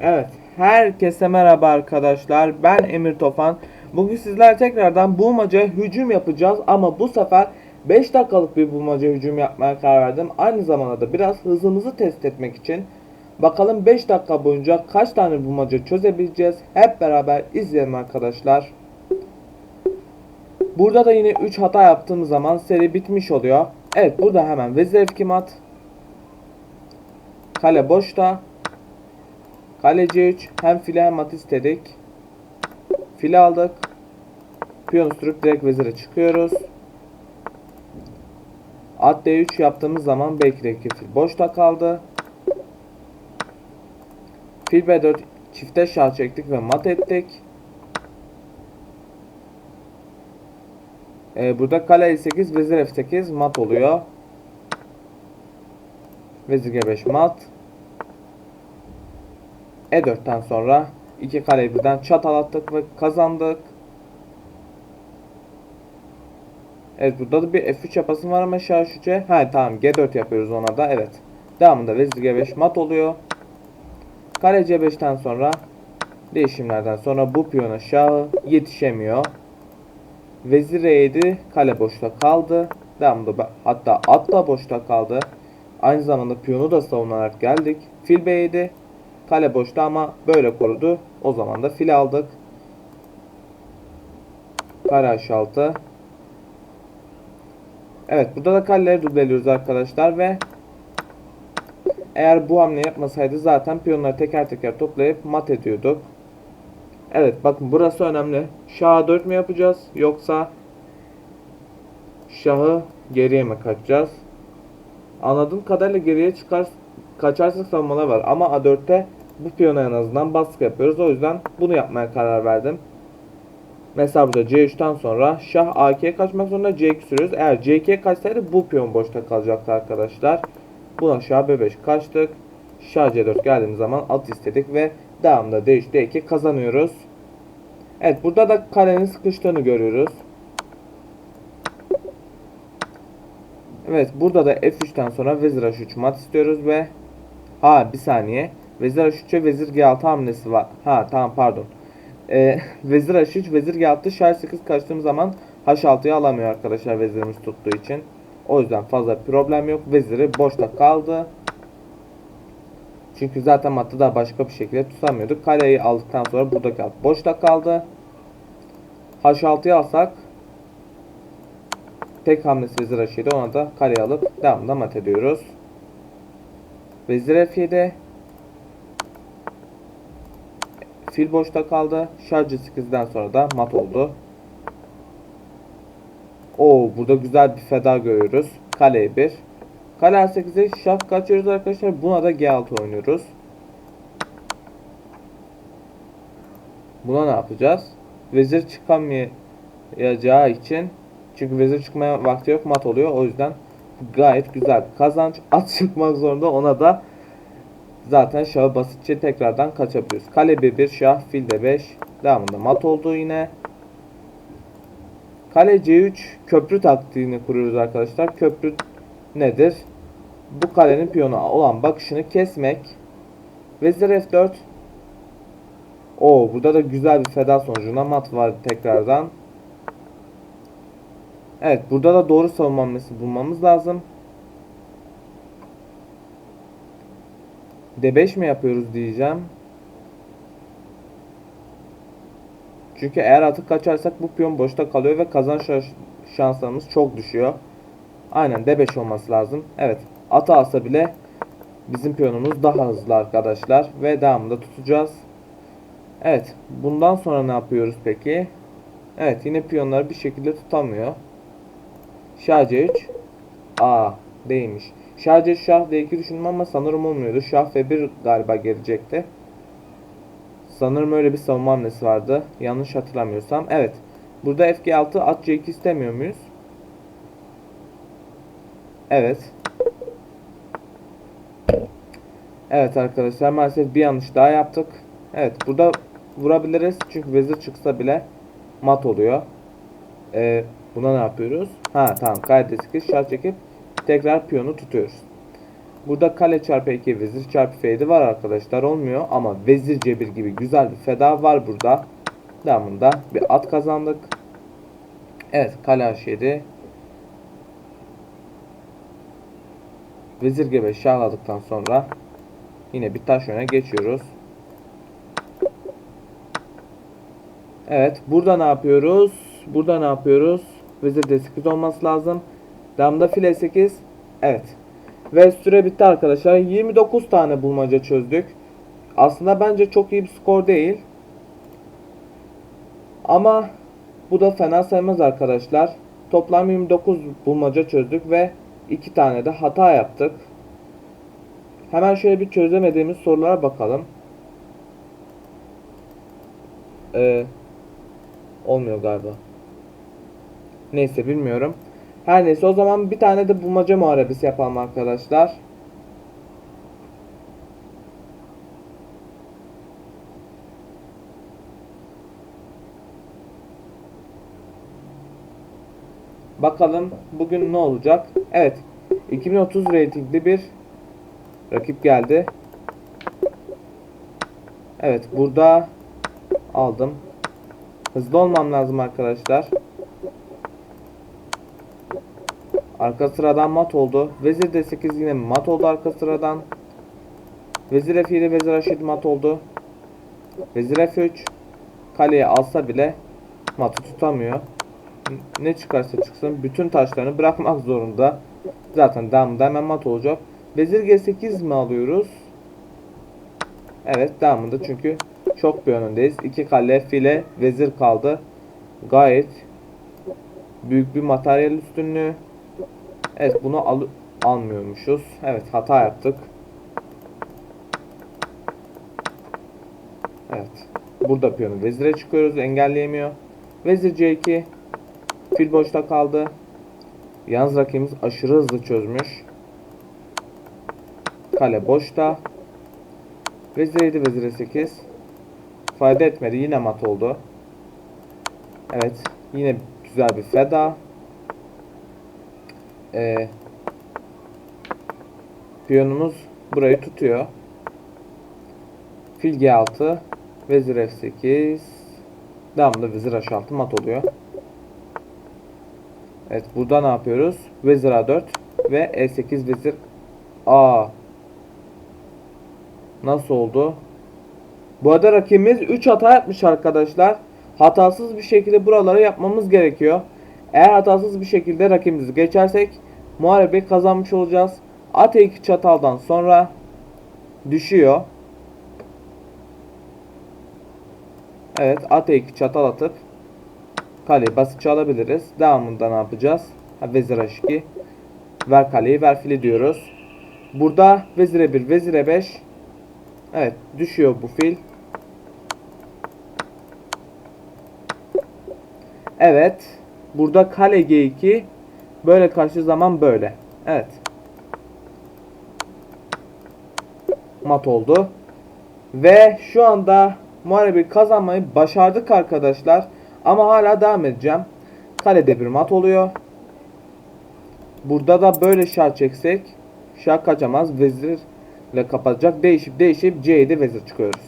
Evet, herkese merhaba arkadaşlar. Ben Emir Tofan. Bugün sizler tekrardan bulmaca hücum yapacağız ama bu sefer 5 dakikalık bir bulmaca hücum yapmaya karar verdim. Aynı zamanda da biraz hızımızı test etmek için bakalım 5 dakika boyunca kaç tane bulmaca çözebileceğiz. Hep beraber izleyelim arkadaşlar. Burada da yine 3 hata yaptığımız zaman seri bitmiş oluyor. Evet, burada hemen vezir f2 mat. Kale boşta. Kaleci 3 hem file hem at istedik. File aldık. Piyon sürüp direkt vezire çıkıyoruz. At D3 yaptığımız zaman belki de fil boşta kaldı. Fil B4 çifte şah çektik ve mat ettik. Ee, burada kale E8 vezir F8 mat oluyor. Vezir G5 mat. E4'ten sonra iki kaleyi birden çatalattık ve kazandık. Evet burada da bir F3 yapasım var ama 3'e. Ha tamam G4 yapıyoruz ona da evet. Devamında vezir G5 mat oluyor. Kale C5'ten sonra değişimlerden sonra bu piyona şahı yetişemiyor. Vezir E7 kale boşta kaldı. Devamında hatta at da boşta kaldı. Aynı zamanda piyonu da savunarak geldik. Fil B7 Kale boşta ama böyle korudu. O zaman da fil aldık. Kare H6. Evet burada da kaleleri dubleliyoruz arkadaşlar ve eğer bu hamle yapmasaydı zaten piyonları teker teker toplayıp mat ediyorduk. Evet bakın burası önemli. Şahı 4 mü yapacağız yoksa şahı geriye mi kaçacağız? Anladığım kadarıyla geriye çıkar kaçarsak savunmalar var ama A4'te bu piyona en azından baskı yapıyoruz. O yüzden bunu yapmaya karar verdim. Mesela burada C3'ten sonra şah A2'ye kaçmak zorunda C2 sürüyoruz. Eğer C2'ye kaçsaydı bu piyon boşta kalacaktı arkadaşlar. Buna şah B5 kaçtık. Şah C4 geldiğimiz zaman at istedik ve devamında D3 D2 kazanıyoruz. Evet burada da kalenin sıkıştığını görüyoruz. Evet burada da F3'ten sonra vezir H3 mat istiyoruz ve ha bir saniye vezir H3'e vezir G6 hamlesi var. Ha tamam pardon. Ee, vezir H3 vezir G6 şah 8 kaçtığım zaman H6'yı alamıyor arkadaşlar vezirimiz tuttuğu için. O yüzden fazla problem yok. Veziri boşta kaldı. Çünkü zaten matta da başka bir şekilde tutamıyorduk. Kaleyi aldıktan sonra buradaki at boşta kaldı. H6'yı alsak tek hamlesi vezir H7 ona da kaleyi alıp devamında mat ediyoruz. Vezir F7 Fil boşta kaldı. Şah C8'den sonra da mat oldu. Oo burada güzel bir feda görüyoruz. Kale E1. Kale A8'e şah kaçıyoruz arkadaşlar. Buna da G6 oynuyoruz. Buna ne yapacağız? Vezir çıkamayacağı için çünkü vezir çıkmaya vakti yok mat oluyor. O yüzden gayet güzel kazanç. At çıkmak zorunda ona da zaten şahı basitçe tekrardan kaçabiliyoruz. Kale B1 şah fil de 5 devamında mat oldu yine. Kale C3 köprü taktiğini kuruyoruz arkadaşlar. Köprü nedir? Bu kalenin piyona olan bakışını kesmek. Vezir F4 Oo burada da güzel bir feda sonucuna mat var tekrardan. Evet burada da doğru savunma bulmamız lazım. D5 mi yapıyoruz diyeceğim. Çünkü eğer atı kaçarsak bu piyon boşta kalıyor ve kazanç şans- şanslarımız çok düşüyor. Aynen D5 olması lazım. Evet atı alsa bile bizim piyonumuz daha hızlı arkadaşlar. Ve devamında tutacağız. Evet bundan sonra ne yapıyoruz peki? Evet yine piyonları bir şekilde tutamıyor. Şah C3 A değilmiş. C şah D2 düşündüm ama sanırım olmuyordu. Şah F1 galiba gelecekti. Sanırım öyle bir savunma hamlesi vardı. Yanlış hatırlamıyorsam. Evet. Burada FG6 at C2 istemiyor muyuz? Evet. Evet arkadaşlar maalesef bir yanlış daha yaptık. Evet burada vurabiliriz. Çünkü vezir çıksa bile mat oluyor. Ee, buna ne yapıyoruz? Ha tamam kaydet 8 şah çekip tekrar piyonu tutuyoruz. Burada kale çarpı 2 vezir çarpı f7 var arkadaşlar olmuyor ama vezir cebir gibi güzel bir feda var burada. Devamında bir at kazandık. Evet kale h7. Vezir gibi şahladıktan sonra yine bir taş öne geçiyoruz. Evet burada ne yapıyoruz? Burada ne yapıyoruz? Vezir d8 olması lazım. Damda file 8. Evet. Ve süre bitti arkadaşlar. 29 tane bulmaca çözdük. Aslında bence çok iyi bir skor değil. Ama bu da fena sayılmaz arkadaşlar. Toplam 29 bulmaca çözdük ve 2 tane de hata yaptık. Hemen şöyle bir çözemediğimiz sorulara bakalım. Ee, olmuyor galiba. Neyse bilmiyorum. Her neyse o zaman bir tane de bulmaca muharebesi yapalım arkadaşlar. Bakalım bugün ne olacak? Evet. 2030 reytingli bir rakip geldi. Evet burada aldım. Hızlı olmam lazım arkadaşlar. Arka sıradan mat oldu. Vezir D8 yine mat oldu arka sıradan. Vezir F7, Vezir H7 mat oldu. Vezir F3 kaleye alsa bile matı tutamıyor. Ne çıkarsa çıksın bütün taşlarını bırakmak zorunda. Zaten damda hemen mat olacak. Vezir G8 mi alıyoruz? Evet devamında çünkü çok bir önündeyiz. İki kale file vezir kaldı. Gayet büyük bir materyal üstünlüğü. Evet bunu al almıyormuşuz. Evet hata yaptık. Evet. Burada piyonu vezire çıkıyoruz. Engelleyemiyor. Vezir C2. Fil boşta kaldı. Yalnız rakibimiz aşırı hızlı çözmüş. Kale boşta. Vezir 7, vezir 8. Fayda etmedi. Yine mat oldu. Evet. Yine güzel bir feda. Ee, piyonumuz burayı tutuyor. Fil G6. Vezir F8. Devamında vezir H6 mat oluyor. Evet burada ne yapıyoruz? Vezir A4 ve E8 vezir A. Nasıl oldu? Bu arada rakibimiz 3 hata yapmış arkadaşlar. Hatasız bir şekilde buraları yapmamız gerekiyor. Eğer hatasız bir şekilde rakibimizi geçersek muharebeyi kazanmış olacağız. At 2 çataldan sonra düşüyor. Evet at 2 çatal atıp kaleyi basitçe alabiliriz. Devamında ne yapacağız? Ha, vezir H2 ver kaleyi ver fili diyoruz. Burada vezire 1 vezire 5 Evet düşüyor bu fil. Evet. Burada kale G2 böyle karşı zaman böyle. Evet. Mat oldu. Ve şu anda muharebeyi kazanmayı başardık arkadaşlar. Ama hala devam edeceğim. Kalede bir mat oluyor. Burada da böyle şah çeksek şah kaçamaz. Vezir ile kapatacak. Değişip değişip C7 vezir çıkıyoruz.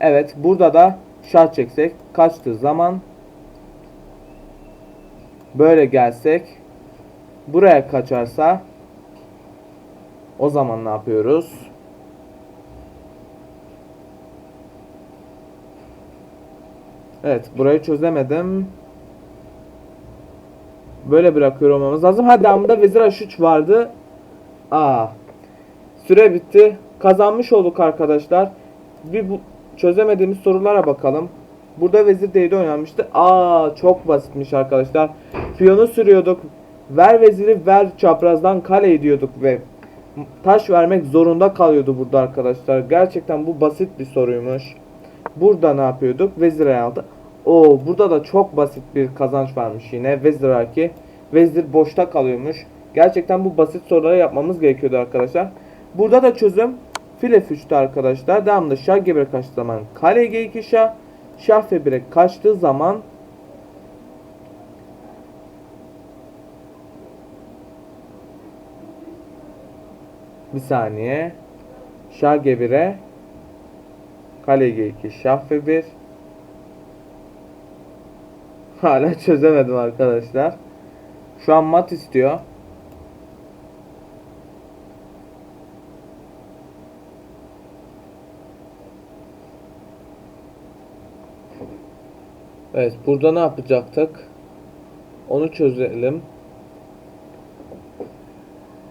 Evet burada da şah çeksek kaçtığı zaman böyle gelsek buraya kaçarsa o zaman ne yapıyoruz? Evet burayı çözemedim. Böyle bırakıyor olmamız lazım. Hadi devamında vezir h3 vardı. Aa. Süre bitti. Kazanmış olduk arkadaşlar. Bir bu çözemediğimiz sorulara bakalım. Burada vezir d oynanmıştı. Aa çok basitmiş arkadaşlar. Piyonu sürüyorduk. Ver veziri ver çaprazdan kale ediyorduk ve taş vermek zorunda kalıyordu burada arkadaşlar. Gerçekten bu basit bir soruymuş. Burada ne yapıyorduk? Vezir aldı. O burada da çok basit bir kazanç varmış yine. Vezir A2. Vezir boşta kalıyormuş. Gerçekten bu basit soruları yapmamız gerekiyordu arkadaşlar. Burada da çözüm fil f3'te arkadaşlar. Devamında şah g1'e kaçtığı zaman kale g2 şah. Şah f1'e kaçtığı zaman Bir saniye. Şah G1'e. Kale G2. Şah F1. Hala çözemedim arkadaşlar. Şu an mat istiyor. Evet burada ne yapacaktık? Onu çözelim.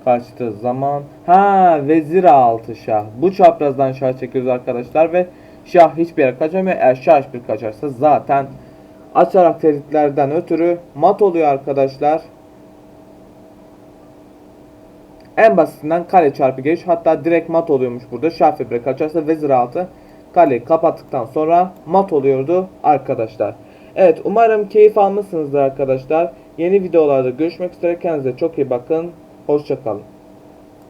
Kaçtı zaman. Ha vezir altı şah. Bu çaprazdan şah çekiyoruz arkadaşlar ve şah hiçbir yere kaçamıyor. Eğer şah bir kaçarsa zaten açarak tehditlerden ötürü mat oluyor arkadaşlar. En basitinden kale çarpı giriş hatta direkt mat oluyormuş burada. Şah fibre kaçarsa vezir altı kaleyi kapattıktan sonra mat oluyordu arkadaşlar. Evet umarım keyif almışsınızdır arkadaşlar. Yeni videolarda görüşmek üzere kendinize çok iyi bakın. Hoşçakalın.